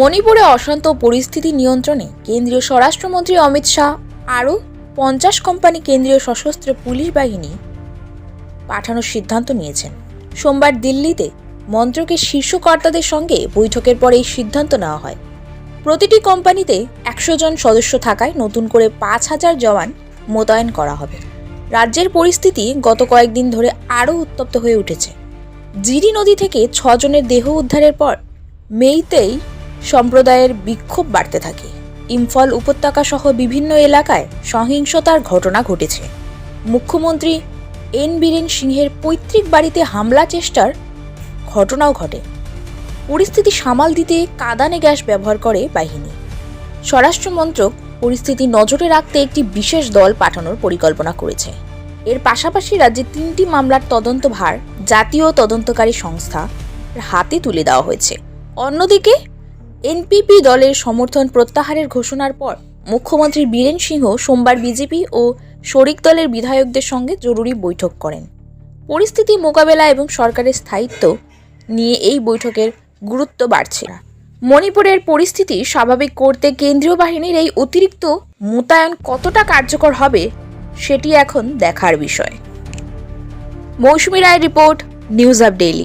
মণিপুরে অশান্ত পরিস্থিতি নিয়ন্ত্রণে কেন্দ্রীয় স্বরাষ্ট্রমন্ত্রী অমিত শাহ আরও পঞ্চাশ কোম্পানি কেন্দ্রীয় সশস্ত্র পুলিশ বাহিনী পাঠানোর সিদ্ধান্ত নিয়েছেন। সোমবার দিল্লিতে মন্ত্রকের শীর্ষ কর্তাদের সঙ্গে বৈঠকের পর এই সিদ্ধান্ত নেওয়া হয়। প্রতিটি কোম্পানিতে একশো জন সদস্য থাকায় নতুন করে পাঁচ হাজার জওয়ান মোতায়েন করা হবে। রাজ্যের পরিস্থিতি গত কয়েকদিন ধরে আরও উত্তপ্ত হয়ে উঠেছে। জিরি নদী থেকে ছজনের দেহ উদ্ধারের পর মেইতেই সম্প্রদায়ের বিক্ষোভ বাড়তে থাকে। ইম্ফল উপত্যকা সহ বিভিন্ন এলাকায় সহিংসতার ঘটনা ঘটেছে। মুখ্যমন্ত্রী এন বীরেন সিংহের পৈতৃক বাড়িতে হামলা চেষ্টার ঘটনাও ঘটে। পরিস্থিতি সামাল দিতে কাদানে গ্যাস ব্যবহার করে বাহিনী। স্বরাষ্ট্রমন্ত্রক পরিস্থিতি নজরে রাখতে একটি বিশেষ দল পাঠানোর পরিকল্পনা করেছে। এর পাশাপাশি রাজ্যে তিনটি মামলার তদন্তভার জাতীয় তদন্তকারী সংস্থা হাতে তুলে দেওয়া হয়েছে। অন্যদিকে এনপিপি দলের সমর্থন প্রত্যাহারের ঘোষণার পর মুখ্যমন্ত্রী বীরেন সিংহ সোমবার বিজেপি ও শরিক দলের বিধায়কদের সঙ্গে জরুরি বৈঠক করেন। পরিস্থিতি মোকাবেলা এবং সরকারের স্থায়িত্ব নিয়ে এই বৈঠকের গুরুত্ব বাড়ছে মণিপুরের পরিস্থিতি স্বাভাবিক করতে কেন্দ্রীয় বাহিনীর এই অতিরিক্ত মোতায়েন কতটা কার্যকর হবে সেটি এখন দেখার বিষয়। Mousumi Roy report, news up daily.